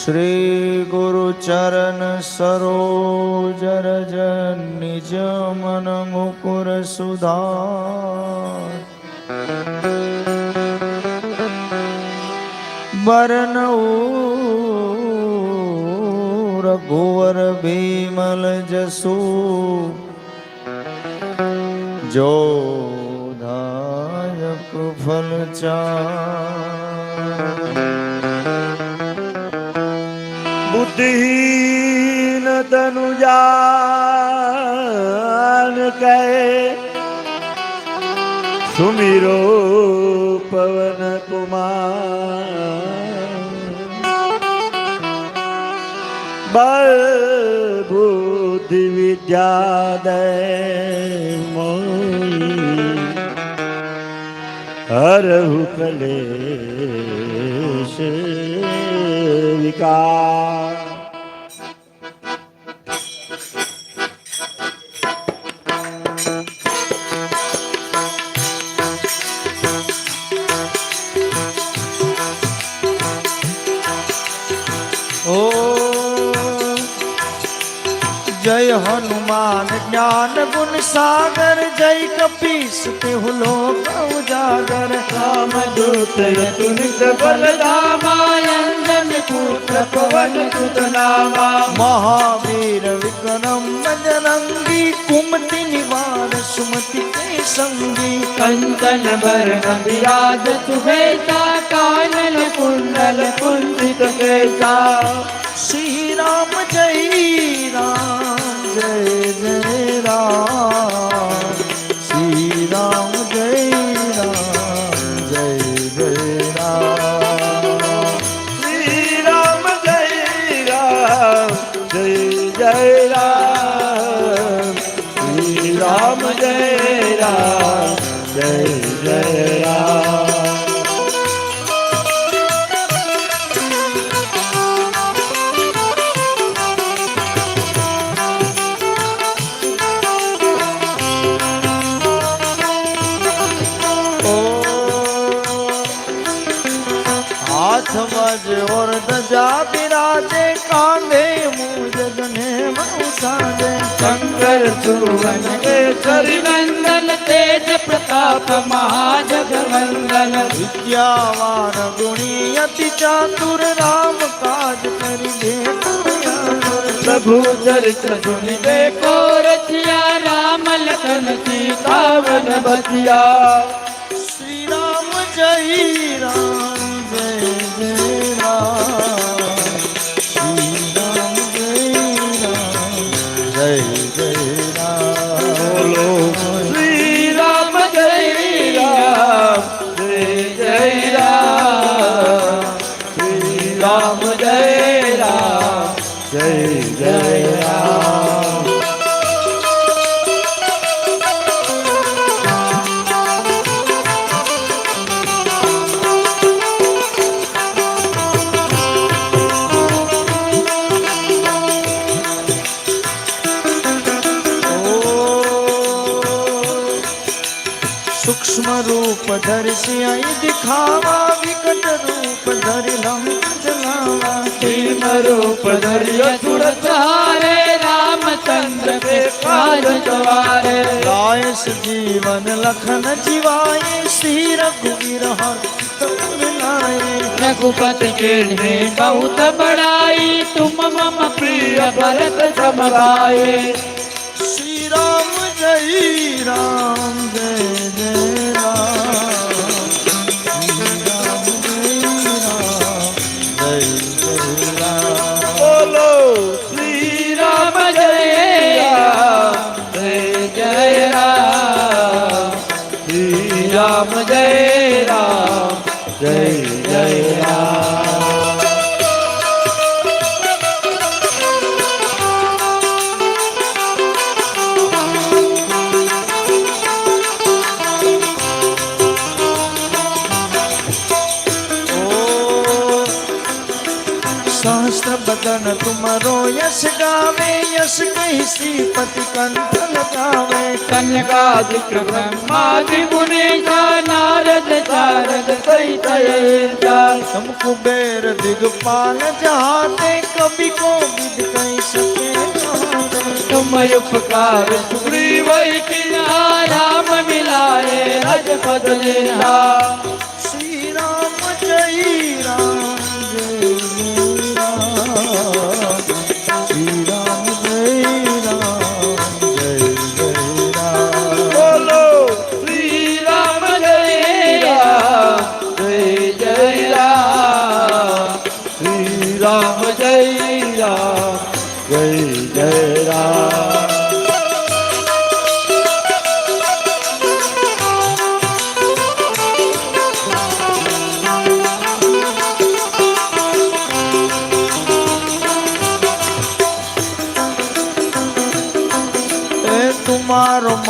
શ્રી ગુરુ ચરણ સરોજ રજ નિજ મન મુકુર સુધાર. બરન રઘુવર ભીમલ જસુ. જો ધાયક ફલ ચા બુદ્ધિહીન તનુ જાન કહે સુમિરો પવન કુમાર બળ બુદ્ધિ વિદ્યા દે હરહુ કલેશ વિકાર जय हनुमान ज्ञान गुण सागर जय कपीस के लोक उजागर। राम दूत तुलित बल रामायण पुत्र पवन सुत नामा। महावीर विक्रम बजरंगी कुमति निवार सुमति के संगी। कंचन बरन विराज सुबेता कानन कुंडल कुंडित केता। શંકર સુવન કેસરી નંદન તેજ પ્રતાપ મહાજગવંદન. વિદ્યાવાન ગુણી અતિ ચાતુર રામ કાજ કરી દે. પ્રભુ ચરિત્ર સુનિ દેખો રચિયા રામ લખન સીતાવન બચિયા શ્રી રામ જય રામ. रूप धरि सियाई दिखावा विकट रूप धरि लंक जलावा। भीम रूप धरियो सुरत हारे रामचंद्र के काज सवारे लाय जीवन लखन जीवाए श्री रघुवीर हर लाए। रघुपति के में बहुत बड़ाई तुम मम प्रिय भरत समभाए श्री राम जय राम। बदन तुमरो यश गावे यश कही श्रीपति कंठ लगावे। कनकादिक ब्रह्मादि मुनीसा नारद शारद सहित तुम कुबेर दिगपाल जहाते कवि को विद कही सके तुम उपकार सुग्रीव किया राम मिलाए रजपद लीला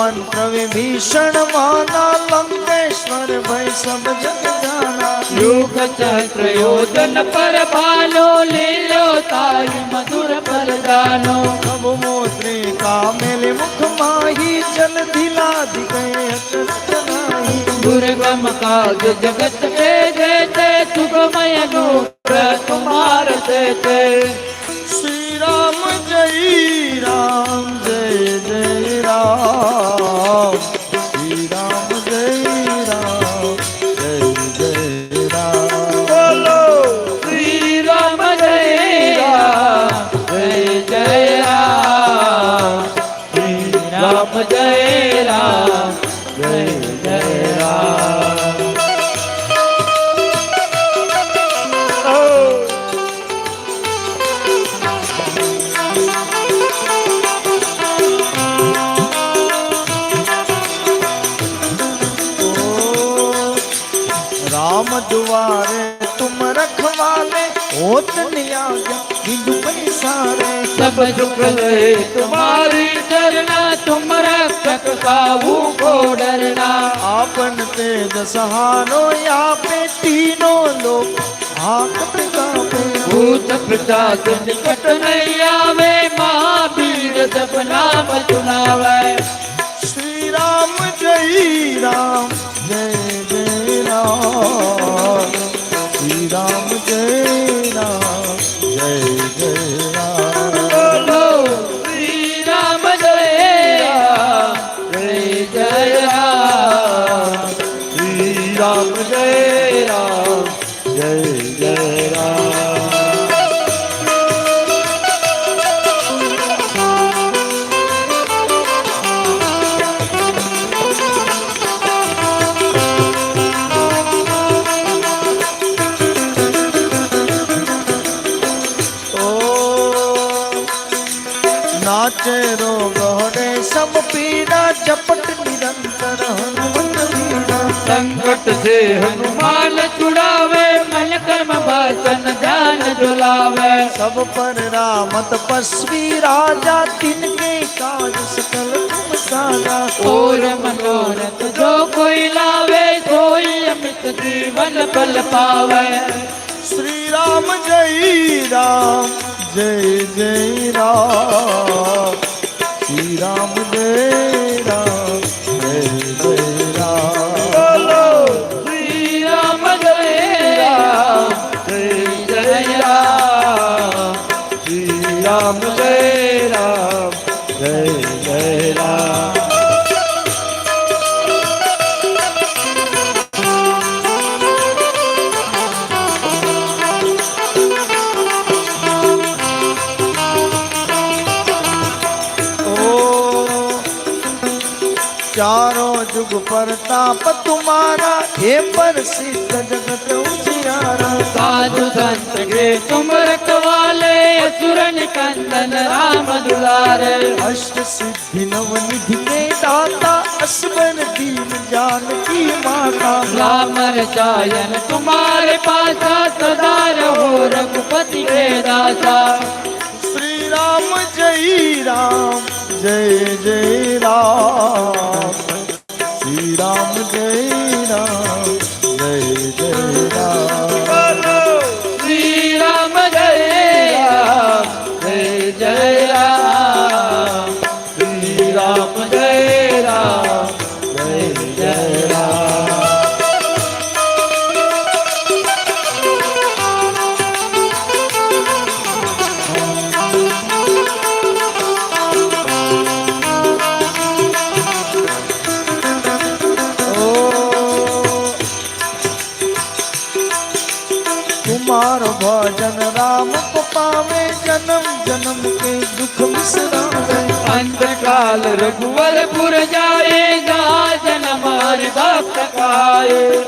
मंत्र विभीषण माना लंकेश्वर भय सब जग जाना योग योजन पर भालो ले लो तारी मधुर पर जानो अब मोत्री का मेरे मुख माही जल दिला दी गए दुर्गम काज जगत के देते सुगमय अनुग्रह तुम्हार देते श्री राम जय राम। दुआरे तुम रखवाले होत नियाजा बिंदु पैसारे। सब दुख रहे तुम्हारी डरना तुम रक्षक काबू को डरना। आपन तेज सहारो या पे तीनों लोग हाथ पे भूत प्रसाद निकट नहीं आवे महावीर जब नाम से हनुमान छुड़ावे मन कर्म भाषण ध्यान जुलावे। सब पर राम तपस्वी राजा तिनके काज सकल तुम और मनोरथ जो कोई लावे सोई अमित जीवन बल पावे। श्री राम जय राम जय जय राम। श्री राम जय जुग पर ताप तुम्हारा हे पर सिद्ध जगत उजियारा। साधु संत के तुम रखवाले असुर निकंदन राम दुलारे। अष्ट सिद्धि नव निधि के दाता असवर दीन जान की माता। राम रचायन तुम्हारे पासा सदा रहो रघुपति के दासा श्री राम जय राम जय जय अंतकाल रघुवरपुर जाएगा जन्म भक्त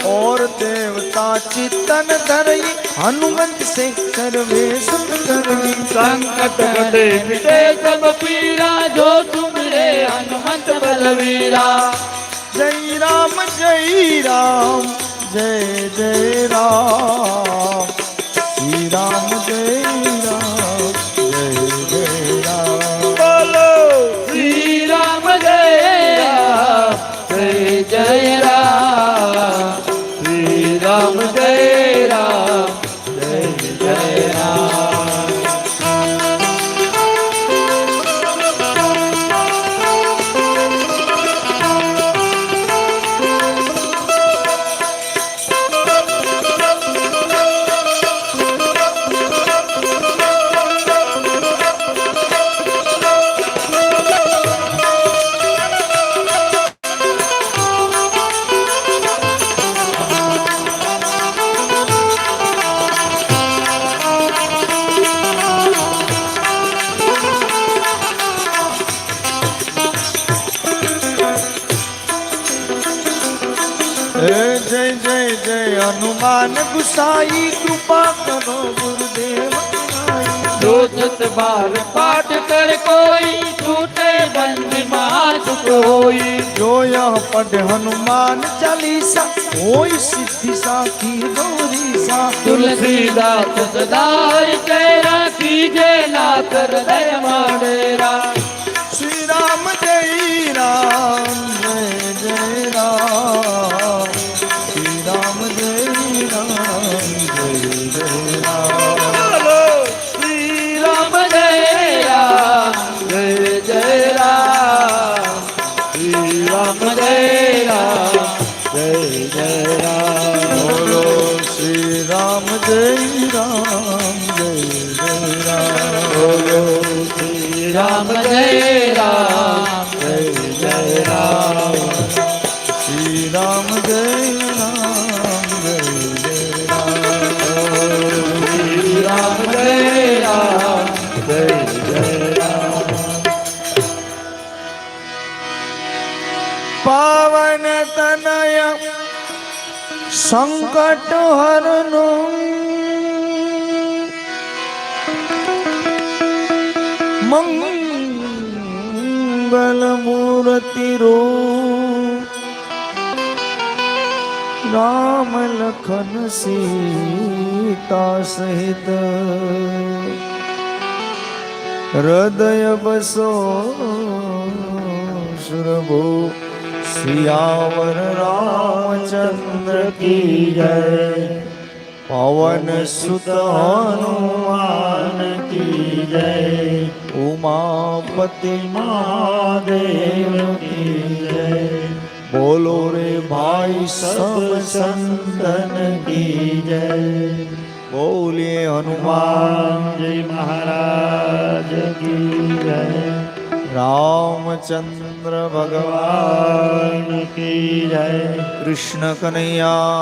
और देवता चितन धरई हनुमंत से करई संकट कटे मिटे सब पीरा जो तुम रे हनुमंत बलवीरा। जय राम जय राम जय जय राम। श्री राम जय સાઈ કૃપા કરો ગુરુદેવ રોજત બાર પાઠ કર કોઈ છૂટે બંધ માસ કોઈ જોયા પડ હનુમાન ચાલીસા હોય સિદ્ધિ સાખી ગૌરી સા તુલસીદાસ સદાય કૈરા કીજે ના કર દય માડેરા સંકટ હરનું. મંગલ મૂર્તિ રો રામ લખન સીતા સહિત. હૃદય બસો સુરભો. सियावर रामचंद्र की जय पवन सुत हनुमान की जय उमापति महादेव की जय बोलो रे भाई सब संतन की जय बोलिए हनुमान जी महाराज की जय रामचंद्र भगवान की जय। कृष्ण कन्हैया।